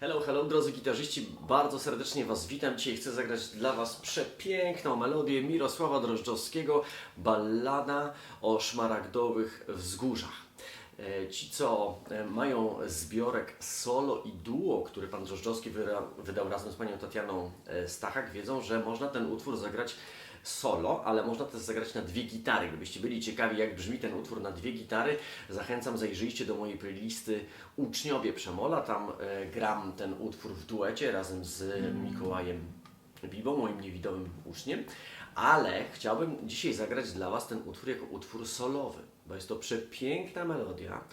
Hello, hello, drodzy gitarzyści, bardzo serdecznie Was witam. Dzisiaj chcę zagrać dla Was przepiękną melodię Mirosława Drożdżowskiego, ballada o szmaragdowych wzgórzach. E, Ci, co e, mają zbiorek solo i duo, który pan Drożdżowski wydał razem z panią Tatianą e, Stachak, wiedzą, że można ten utwór zagrać solo, ale można też zagrać na dwie gitary. Gdybyście byli ciekawi, jak brzmi ten utwór na dwie gitary, zachęcam, zajrzyjcie do mojej playlisty Uczniowie Przemola. Tam e, gram ten utwór w duecie razem z Mikołajem Bibą, moim niewidomym uczniem. Ale chciałbym dzisiaj zagrać dla Was ten utwór jako utwór solowy, bo jest to przepiękna melodia,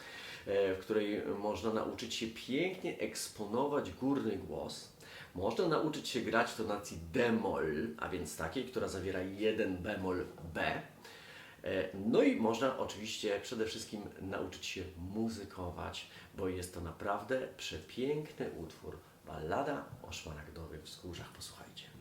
e, w której można nauczyć się pięknie eksponować górny głos. Można nauczyć się grać w tonacji d-moll, a więc takiej, która zawiera jeden bemol B. E, No i można oczywiście przede wszystkim nauczyć się muzykować, bo jest to naprawdę przepiękny utwór. Ballada o szmaragdowych wzgórzach. Posłuchajcie.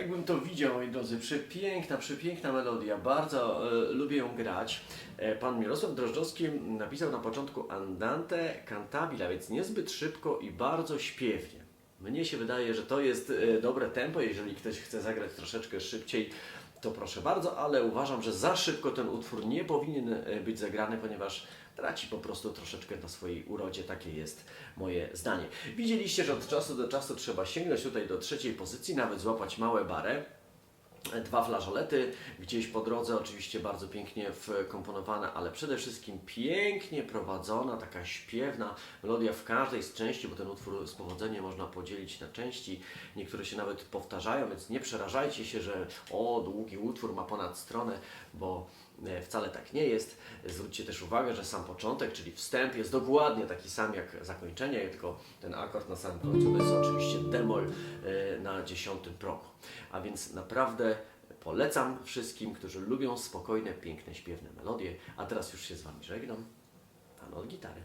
Tak bym to widział, moi drodzy. Przepiękna, przepiękna melodia. Bardzo e, lubię ją grać. E, pan Mirosław Drożdżowski napisał na początku Andante cantabile, więc niezbyt szybko i bardzo śpiewnie. Mnie się wydaje, że to jest e, dobre tempo. Jeżeli ktoś chce zagrać troszeczkę szybciej, to proszę bardzo, ale uważam, że za szybko ten utwór nie powinien e, być zagrany, ponieważ traci po prostu troszeczkę na swojej urodzie. Takie jest moje zdanie. Widzieliście, że od czasu do czasu trzeba sięgnąć tutaj do trzeciej pozycji, nawet złapać małe barę. Dwa flażolety, gdzieś po drodze, oczywiście bardzo pięknie wkomponowane, ale przede wszystkim pięknie prowadzona, taka śpiewna melodia w każdej z części, bo ten utwór z powodzeniem można podzielić na części. Niektóre się nawet powtarzają, więc nie przerażajcie się, że o, długi utwór ma ponad stronę, bo wcale tak nie jest. Zwróćcie też uwagę, że sam początek, czyli wstęp jest dokładnie taki sam jak zakończenie, tylko ten akord na samym końcu to jest oczywiście demol e, na dziesiątym progu. A więc naprawdę polecam wszystkim, którzy lubią spokojne, piękne, śpiewne melodie. A teraz już się z Wami żegnam. Pan od gitary.